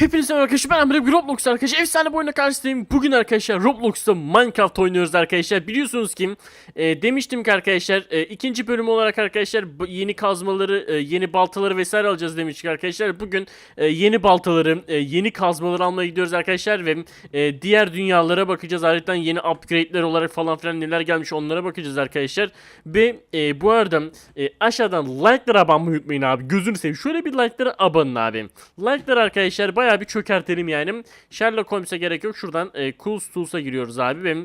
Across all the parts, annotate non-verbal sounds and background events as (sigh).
Hepinize arkadaşlar ben Emre Roblox arkadaşlar efsane bir oyuna karşınızdayım. Bugün arkadaşlar Roblox'ta Minecraft oynuyoruz arkadaşlar. Biliyorsunuz ki e, demiştim ki arkadaşlar e, ikinci bölüm olarak arkadaşlar yeni kazmaları, e, yeni baltaları vesaire alacağız demiştik arkadaşlar. Bugün e, yeni baltaları, e, yeni kazmaları almaya gidiyoruz arkadaşlar ve e, diğer dünyalara bakacağız. Ayrıca yeni upgrade'ler olarak falan filan neler gelmiş onlara bakacağız arkadaşlar. Ve e, bu arada e, aşağıdan like'lara abanmayı unutmayın abi. Gözünü seveyim. Şöyle bir like'lara abanın abi. Like'lar arkadaşlar bayağı bir çökertelim yani. Sherlock Holmes'e gerek yok. Şuradan e, Cool Tools'a giriyoruz abi. Ve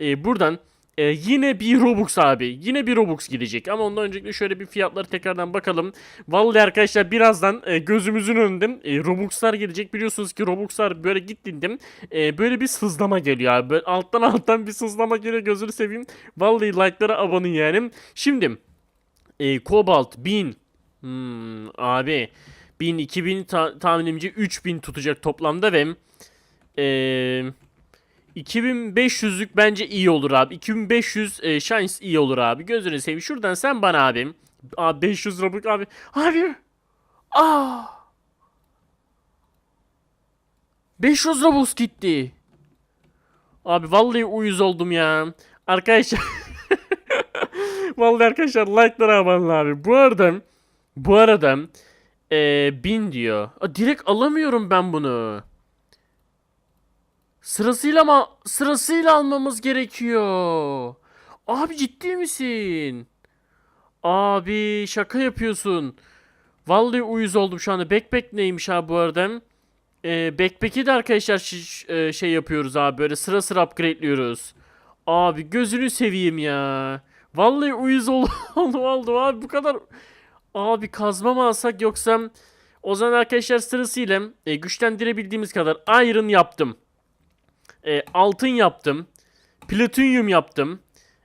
e, buradan e, yine bir Robux abi. Yine bir Robux gidecek. Ama ondan öncelikle şöyle bir fiyatları tekrardan bakalım. Vallahi arkadaşlar birazdan e, gözümüzün önünde e, Robux'lar gelecek. Biliyorsunuz ki Robux'lar böyle gittiğinde e, böyle bir sızlama geliyor abi. Böyle alttan alttan bir sızlama geliyor gözünü seveyim. Vallahi like'lara abonun yani. Şimdi e, Cobalt 1000 hmm, abi 1000 2000 ta- tahminimce 3000 tutacak toplamda ve e, 2500'lük bence iyi olur abi. 2500 e, şans iyi olur abi. Gözünü seveyim. Şuradan sen bana abim. Abi 500 Robux abi. Abi. Aa. 500 Robux gitti. Abi vallahi uyuz oldum ya. Arkadaşlar. (laughs) vallahi arkadaşlar like'lara abone abi. Bu arada bu arada eee 1000 diyor. Aa, direkt alamıyorum ben bunu. Sırasıyla ama sırasıyla almamız gerekiyor. Abi ciddi misin? Abi şaka yapıyorsun. Vallahi uyuz oldum şu anda. Backpack neymiş abi bu arada? Ee, backpack'i de arkadaşlar şiş- şey yapıyoruz abi böyle sıra sıra upgrade'liyoruz. Abi gözünü seveyim ya. Vallahi uyuz ol- (laughs) oldum oldum abi bu kadar. Abi kazma mı alsak yoksa o zaman arkadaşlar sırasıyla e, güçlendirebildiğimiz kadar iron yaptım. E, altın yaptım. Platinyum yaptım.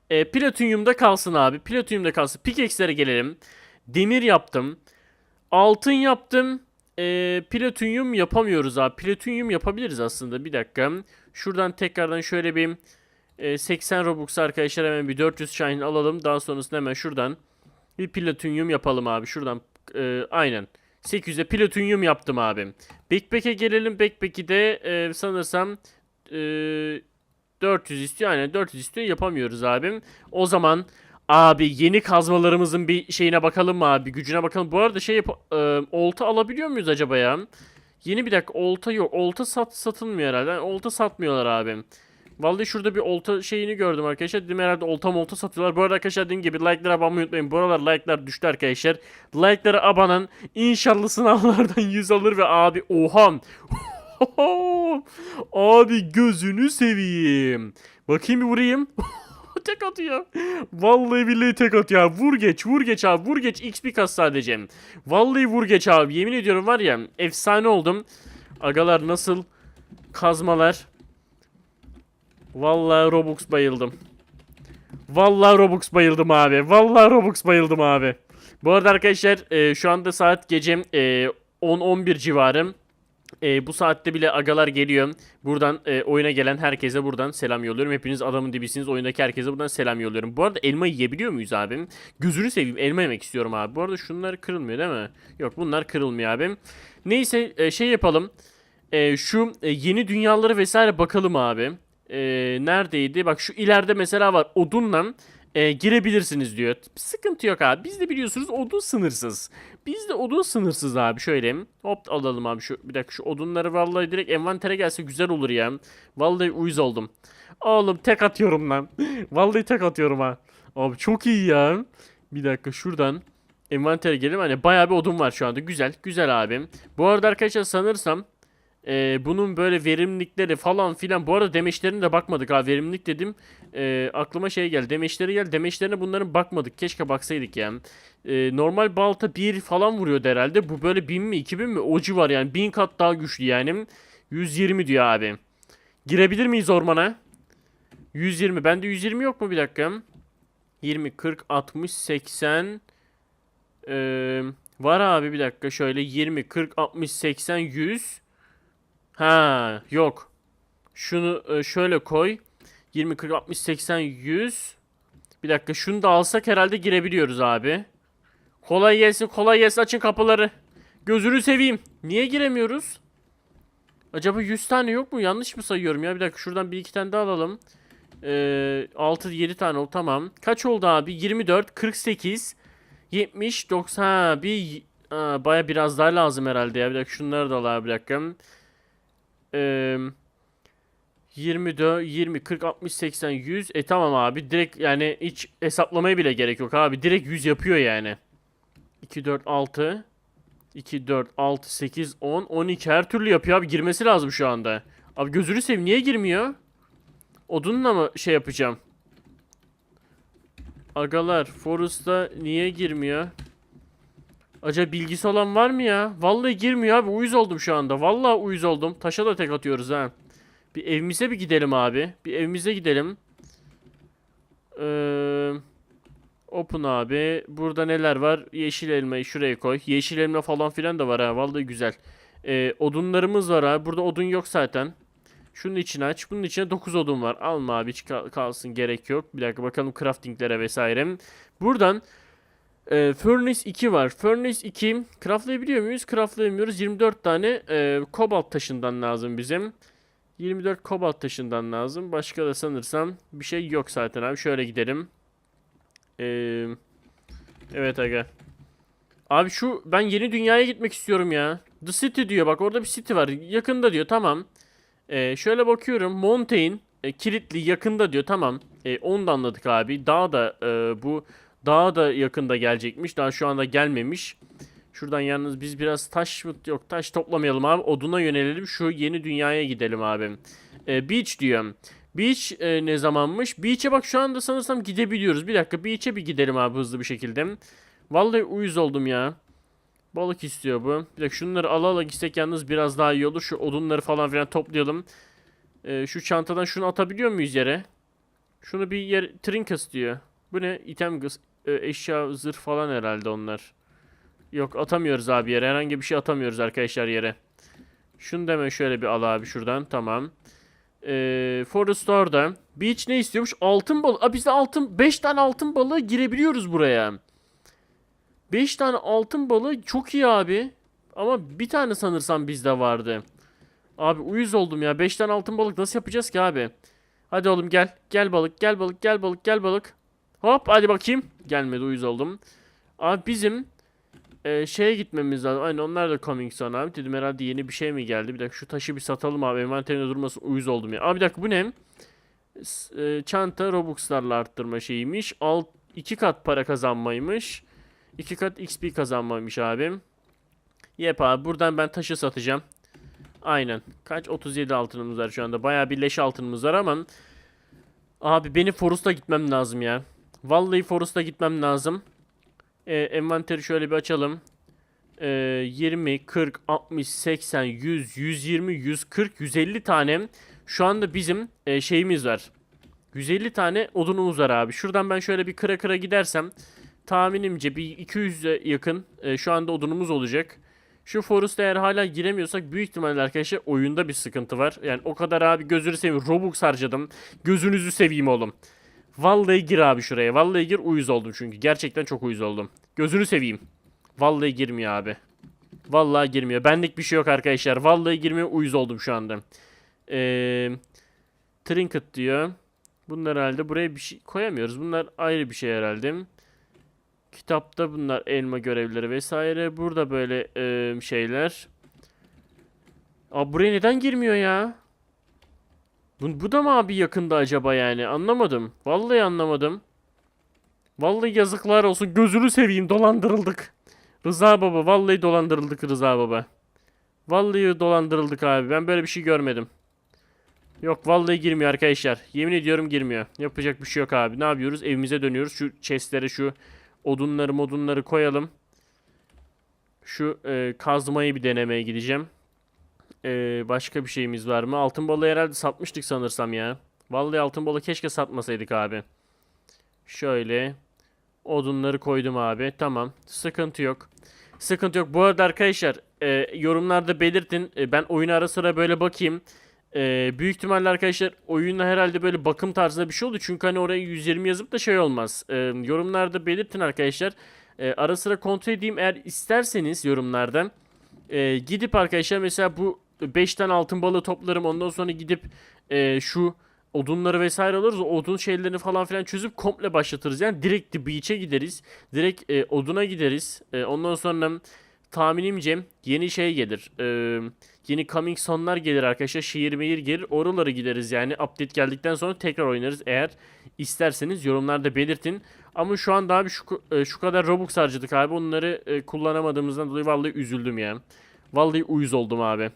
E, platinyum da kalsın abi. Platinyum da kalsın. Pickaxe'lere gelelim. Demir yaptım. Altın yaptım. E, platinyum yapamıyoruz abi. Platinyum yapabiliriz aslında. Bir dakika. Şuradan tekrardan şöyle bir e, 80 Robux arkadaşlar hemen bir 400 shine alalım. Daha sonrasında hemen şuradan bir platinyum yapalım abi. Şuradan e, aynen. 800'e platinyum yaptım abi. Backpack'e gelelim. Backpack'i de e, sanırsam e, 400 istiyor. Aynen 400 istiyor. Yapamıyoruz abim. O zaman abi yeni kazmalarımızın bir şeyine bakalım mı abi? Gücüne bakalım. Bu arada şey yap e, olta alabiliyor muyuz acaba ya? Yeni bir dakika olta yok. Olta sat satılmıyor herhalde. Olta satmıyorlar abim. Vallahi şurada bir olta şeyini gördüm arkadaşlar. Dedim herhalde olta molta satıyorlar. Bu arada arkadaşlar dediğim gibi like'lara abonmayı unutmayın. Bu aralar like'lar düştü arkadaşlar. Like'lara abanan inşallah sınavlardan (laughs) 100 alır ve abi oha. (laughs) abi gözünü seveyim. Bakayım bir vurayım. (laughs) tek atıyor. Vallahi billahi tek atıyor. Vur geç, vur geç abi. Vur geç XP kas sadece. Vallahi vur geç abi. Yemin ediyorum var ya efsane oldum. Agalar nasıl kazmalar. Vallahi Robux bayıldım. Vallahi Robux bayıldım abi. Vallahi Robux bayıldım abi. Bu arada arkadaşlar e, şu anda saat gece e, 10-11 civarı. E, bu saatte bile agalar geliyor. Buradan e, oyuna gelen herkese buradan selam yolluyorum. Hepiniz adamın dibisiniz. Oyundaki herkese buradan selam yolluyorum. Bu arada elma yiyebiliyor muyuz abim? Gözünü seveyim elma yemek istiyorum abi. Bu arada şunlar kırılmıyor değil mi? Yok bunlar kırılmıyor abim. Neyse e, şey yapalım. E, şu e, yeni dünyaları vesaire bakalım abi. E, neredeydi? Bak şu ileride mesela var. Odunla e, girebilirsiniz diyor. Sıkıntı yok abi. Bizde biliyorsunuz odun sınırsız. Bizde odun sınırsız abi. Şöyle hop alalım abi şu bir dakika şu odunları vallahi direkt envantere gelse güzel olur ya. Vallahi uyuz oldum. Oğlum tek atıyorum lan. (laughs) vallahi tek atıyorum ha. Abi çok iyi ya. Bir dakika şuradan envantere gelelim. Hani bayağı bir odun var şu anda. Güzel. Güzel abim. Bu arada arkadaşlar sanırsam e, bunun böyle verimlilikleri falan filan. Bu arada demeçlerine de bakmadık ha. Verimlilik dedim. E, aklıma şey geldi. Demeçleri geldi. Demeçlerine bunların bakmadık. Keşke baksaydık yani. E, normal balta 1 falan vuruyordu herhalde. Bu böyle 1000 mi 2000 mi? O civar yani. 1000 kat daha güçlü yani. 120 diyor abi. Girebilir miyiz ormana? 120. Bende 120 yok mu bir dakika? 20, 40, 60, 80. Ee, var abi bir dakika şöyle 20, 40, 60, 80, 100. Ha yok. Şunu e, şöyle koy. 20, 40, 60, 80, 100. Bir dakika şunu da alsak herhalde girebiliyoruz abi. Kolay gelsin kolay gelsin açın kapıları. Gözünü seveyim. Niye giremiyoruz? Acaba 100 tane yok mu? Yanlış mı sayıyorum ya? Bir dakika şuradan bir iki tane daha alalım. Ee, 6 7 tane oldu tamam. Kaç oldu abi? 24, 48, 70, 90. Ha, bir Aa, baya biraz daha lazım herhalde ya. Bir dakika şunları da al abi bir dakika. Ee, 24, 20, 40, 60, 80, 100. E tamam abi. Direkt yani hiç hesaplamaya bile gerek yok abi. Direkt 100 yapıyor yani. 2, 4, 6. 2, 4, 6, 8, 10, 12 her türlü yapıyor abi. Girmesi lazım şu anda. Abi gözünü seveyim niye girmiyor? Odunla mı şey yapacağım? Agalar Forest'ta niye girmiyor? Acaba bilgisi olan var mı ya? Vallahi girmiyor abi. Uyuz oldum şu anda. Vallahi uyuz oldum. Taşa da tek atıyoruz ha. Bir evimize bir gidelim abi. Bir evimize gidelim. Ee, open abi. Burada neler var? Yeşil elmayı şuraya koy. Yeşil elma falan filan da var ha. Vallahi güzel. Ee, odunlarımız var abi. Burada odun yok zaten. Şunun içine aç. Bunun içine 9 odun var. Alma abi hiç kal- kalsın gerek yok. Bir dakika bakalım craftinglere vesaire. Buradan e, Furnace 2 var. Furnace 2 craftlayabiliyor muyuz? Craftlayamıyoruz. 24 tane e, kobalt taşından lazım bizim. 24 kobalt taşından lazım. Başka da sanırsam bir şey yok zaten abi. Şöyle gidelim. Ee, evet aga. Abi şu ben yeni dünyaya gitmek istiyorum ya. The City diyor bak orada bir city var. Yakında diyor tamam. Ee, şöyle bakıyorum. Mountain e, kilitli yakında diyor tamam. E, onu da anladık abi. Dağ da e, bu dağ da yakında gelecekmiş. Daha şu anda gelmemiş. Şuradan yalnız biz biraz taş mı yok taş toplamayalım abi. Oduna yönelelim. Şu yeni dünyaya gidelim abi. E, beach diyor. Beach e, ne zamanmış? Beach'e bak şu anda sanırsam gidebiliyoruz. Bir dakika beach'e bir gidelim abi hızlı bir şekilde. Vallahi uyuz oldum ya. Balık istiyor bu. Bir dakika şunları ala ala gitsek yalnız biraz daha iyi olur. Şu odunları falan filan toplayalım. E, şu çantadan şunu atabiliyor muyuz yere? Şunu bir yer trinket diyor. Bu ne? İtem eşya zırh falan herhalde onlar. Yok atamıyoruz abi yere. Herhangi bir şey atamıyoruz arkadaşlar yere. Şunu da hemen şöyle bir al abi şuradan. Tamam. Ee, Forest orada. Beach ne istiyormuş? Altın balığı. Aa, biz de altın 5 tane altın balığı girebiliyoruz buraya. 5 tane altın balığı çok iyi abi. Ama bir tane sanırsam bizde vardı. Abi uyuz oldum ya. 5 tane altın balık nasıl yapacağız ki abi? Hadi oğlum gel. Gel balık, gel balık, gel balık, gel balık. Hop hadi bakayım. Gelmedi uyuz oldum. Abi bizim e, şeye gitmemiz lazım. Aynen onlar da coming soon abi. Dedim herhalde yeni bir şey mi geldi? Bir dakika şu taşı bir satalım abi. Envanterinde durmasın uyuz oldum ya. Abi bir dakika bu ne? E, çanta Robux'larla arttırma şeyiymiş. Alt, iki kat para kazanmaymış. İki kat XP kazanmaymış abim. Yep abi buradan ben taşı satacağım. Aynen. Kaç? 37 altınımız var şu anda. Bayağı bir leş altınımız var ama Abi benim Forest'a gitmem lazım ya. Vallahi Forest'a gitmem lazım. Ee, envanteri şöyle bir açalım. Ee, 20, 40, 60, 80, 100, 120, 140, 150 tane şu anda bizim e, şeyimiz var. 150 tane odunumuz var abi. Şuradan ben şöyle bir kıra kıra gidersem tahminimce bir 200'e yakın e, şu anda odunumuz olacak. Şu Forest'a eğer hala giremiyorsak büyük ihtimalle arkadaşlar oyunda bir sıkıntı var. Yani o kadar abi gözünü seveyim Robux harcadım. Gözünüzü seveyim oğlum. Vallahi gir abi şuraya. Vallahi gir uyuz oldum çünkü. Gerçekten çok uyuz oldum. Gözünü seveyim. Vallahi girmiyor abi. Vallahi girmiyor. Benlik bir şey yok arkadaşlar. Vallahi girmiyor. Uyuz oldum şu anda. Ee, trinket diyor. Bunlar herhalde buraya bir şey koyamıyoruz. Bunlar ayrı bir şey herhalde. Kitapta bunlar elma görevleri vesaire. Burada böyle e, şeyler. Abi buraya neden girmiyor ya? Bu, bu da mı abi yakında acaba yani? Anlamadım. Vallahi anlamadım. Vallahi yazıklar olsun. Gözünü seveyim dolandırıldık. Rıza baba vallahi dolandırıldık Rıza baba. Vallahi dolandırıldık abi. Ben böyle bir şey görmedim. Yok vallahi girmiyor arkadaşlar. Yemin ediyorum girmiyor. Yapacak bir şey yok abi. Ne yapıyoruz? Evimize dönüyoruz. Şu chestlere şu odunları modunları koyalım. Şu e, kazmayı bir denemeye gideceğim. E, başka bir şeyimiz var mı? Altın balığı herhalde satmıştık sanırsam ya. Vallahi altın balığı keşke satmasaydık abi. Şöyle. Odunları koydum abi. Tamam. Sıkıntı yok. Sıkıntı yok. Bu arada arkadaşlar e, yorumlarda belirtin. E, ben oyuna ara sıra böyle bakayım. E, büyük ihtimalle arkadaşlar oyunda herhalde böyle bakım tarzında bir şey oldu. Çünkü hani oraya 120 yazıp da şey olmaz. E, yorumlarda belirtin arkadaşlar. E, ara sıra kontrol edeyim. Eğer isterseniz yorumlardan e, gidip arkadaşlar mesela bu 5 tane altın balığı toplarım. Ondan sonra gidip e, şu odunları vesaire alırız. Odun şeylerini falan filan çözüp komple başlatırız. Yani direkt The Beach'e gideriz. Direkt e, oduna gideriz. E, ondan sonra tahminimce yeni şey gelir. E, yeni coming sonlar gelir arkadaşlar. Şehir mehir gelir. Oralara gideriz yani. Update geldikten sonra tekrar oynarız. Eğer isterseniz yorumlarda belirtin. Ama şu anda abi şu, e, şu kadar Robux harcadık abi. Onları e, kullanamadığımızdan dolayı vallahi üzüldüm ya. Vallahi uyuz oldum abi.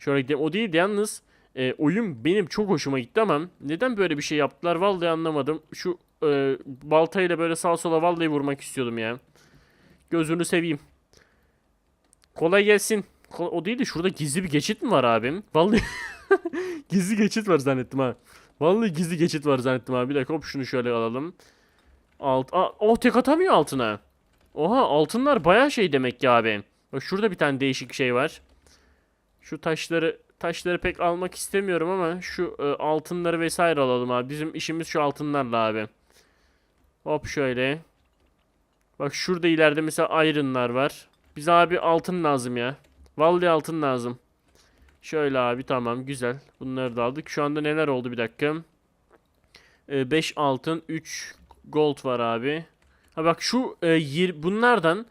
Şöyle gidelim. O değil de yalnız e, oyun benim çok hoşuma gitti ama neden böyle bir şey yaptılar vallahi anlamadım. Şu e, baltayla böyle sağa sola vallahi vurmak istiyordum ya. Gözünü seveyim. Kolay gelsin. O değil de şurada gizli bir geçit mi var abim? Vallahi (laughs) gizli geçit var zannettim ha. Vallahi gizli geçit var zannettim abi. Bir dakika hop şunu şöyle alalım. Alt, Aa, oh tek atamıyor altına. Oha altınlar baya şey demek ki abi. Bak şurada bir tane değişik şey var. Şu taşları taşları pek almak istemiyorum ama şu e, altınları vesaire alalım abi. Bizim işimiz şu altınlarla abi. Hop şöyle. Bak şurada ileride mesela iron'lar var. Bize abi altın lazım ya. Vallahi altın lazım. Şöyle abi tamam güzel. Bunları da aldık. Şu anda neler oldu bir dakika. 5 altın 3 gold var abi. Ha bak şu e, yir- bunlardan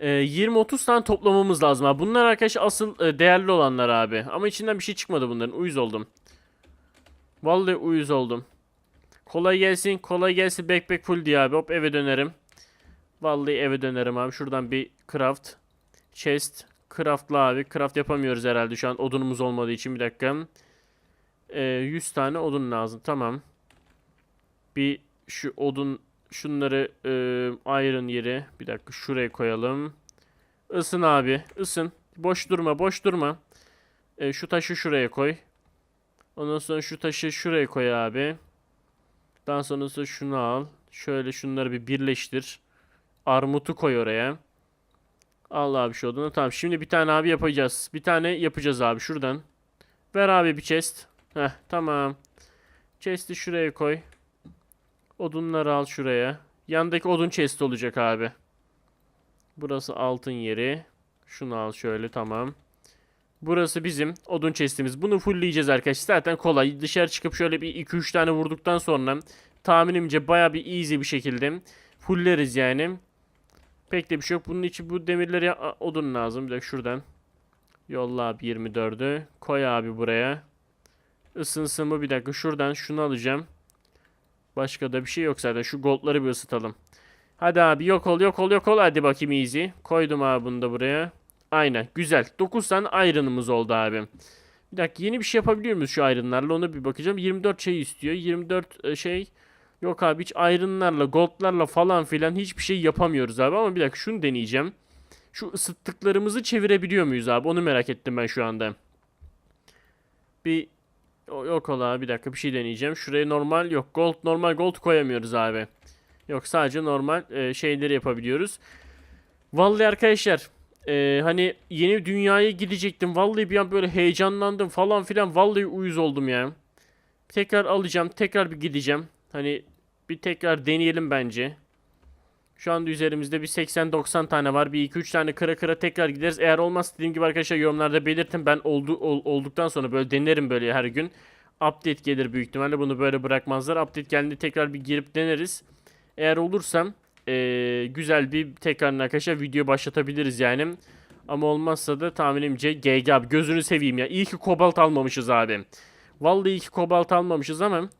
e, 20-30 tane toplamamız lazım abi. Bunlar arkadaşlar asıl e, değerli olanlar abi. Ama içinden bir şey çıkmadı bunların. Uyuz oldum. Vallahi uyuz oldum. Kolay gelsin. Kolay gelsin. Backpack full diye abi. Hop eve dönerim. Vallahi eve dönerim abi. Şuradan bir craft. Chest. Craft'la abi. Craft yapamıyoruz herhalde şu an odunumuz olmadığı için. Bir dakika. E, 100 tane odun lazım. Tamam. Bir şu odun şunları e, iron yeri bir dakika şuraya koyalım. Isın abi ısın. Boş durma boş durma. E, şu taşı şuraya koy. Ondan sonra şu taşı şuraya koy abi. Daha sonrasında şunu al. Şöyle şunları bir birleştir. Armutu koy oraya. Al abi şu odunu. Tamam şimdi bir tane abi yapacağız. Bir tane yapacağız abi şuradan. Ver abi bir chest. Heh tamam. Chest'i şuraya koy. Odunları al şuraya. Yandaki odun chest olacak abi. Burası altın yeri. Şunu al şöyle tamam. Burası bizim odun chestimiz. Bunu fullleyeceğiz arkadaşlar. Zaten kolay. Dışarı çıkıp şöyle bir 2-3 tane vurduktan sonra tahminimce baya bir easy bir şekilde fullleriz yani. Pek de bir şey yok. Bunun için bu demirleri odun lazım. Bir dakika şuradan. Yolla abi 24'ü. Koy abi buraya. Isınsın mı? Bir dakika şuradan şunu alacağım. Başka da bir şey yok zaten. Şu goldları bir ısıtalım. Hadi abi yok ol yok ol yok ol. Hadi bakayım easy. Koydum abi bunu da buraya. Aynen güzel. 9 tane iron'ımız oldu abi. Bir dakika yeni bir şey yapabiliyor muyuz şu iron'larla ona bir bakacağım. 24 şey istiyor. 24 e, şey yok abi hiç iron'larla gold'larla falan filan hiçbir şey yapamıyoruz abi. Ama bir dakika şunu deneyeceğim. Şu ısıttıklarımızı çevirebiliyor muyuz abi? Onu merak ettim ben şu anda. Bir Yok ola bir dakika bir şey deneyeceğim. Şuraya normal yok. Gold normal gold koyamıyoruz abi. Yok sadece normal e, şeyleri yapabiliyoruz. Vallahi arkadaşlar e, hani yeni dünyaya gidecektim. Vallahi bir an böyle heyecanlandım falan filan. Vallahi uyuz oldum ya. Tekrar alacağım. Tekrar bir gideceğim. Hani bir tekrar deneyelim bence. Şu anda üzerimizde bir 80-90 tane var. Bir 2-3 tane kıra kıra tekrar gideriz. Eğer olmaz dediğim gibi arkadaşlar yorumlarda belirtin. Ben oldu, ol- olduktan sonra böyle denerim böyle her gün. Update gelir büyük ihtimalle. Bunu böyle bırakmazlar. Update geldiğinde tekrar bir girip deneriz. Eğer olursam eee, güzel bir tekrar arkadaşlar video başlatabiliriz yani. Ama olmazsa da tahminimce GG abi gözünü seveyim ya. İyi ki kobalt almamışız abi. Vallahi iyi ki kobalt almamışız ama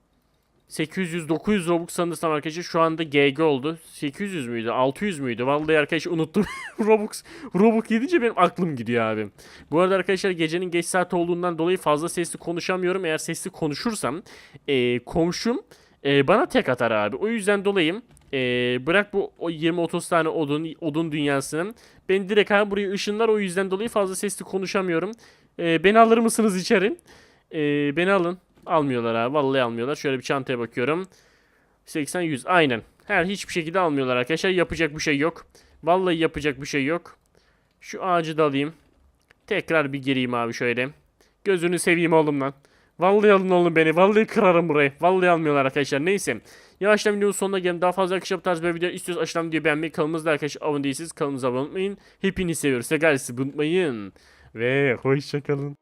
800-900 Robux sanırsam arkadaşlar şu anda GG oldu. 800 müydü? 600 müydü? Vallahi arkadaşlar unuttum. (laughs) Robux Robux gidince benim aklım gidiyor abi. Bu arada arkadaşlar gecenin geç saat olduğundan dolayı fazla sesli konuşamıyorum. Eğer sesli konuşursam e, komşum e, bana tek atar abi. O yüzden dolayı e, bırak bu o 20-30 tane odun odun dünyasının. Ben direkt abi buraya ışınlar o yüzden dolayı fazla sesli konuşamıyorum. E, beni alır mısınız içeri? E, beni alın. Almıyorlar abi. Vallahi almıyorlar. Şöyle bir çantaya bakıyorum. 80 100 aynen. Her hiçbir şekilde almıyorlar arkadaşlar. Yapacak bir şey yok. Vallahi yapacak bir şey yok. Şu ağacı da alayım. Tekrar bir gireyim abi şöyle. Gözünü seveyim oğlum lan. Vallahi alın oğlum beni. Vallahi kırarım burayı. Vallahi almıyorlar arkadaşlar. Neyse. Yavaştan videonun sonuna gelin. Daha fazla arkadaşlar bu tarz bir video istiyorsanız aşağıdan videoyu beğenmeyi, kanalımızda arkadaşlar abone değilseniz kanalımıza abone olmayın. Hepinizi seviyoruz. Tekrar sizi unutmayın. Ve hoşçakalın.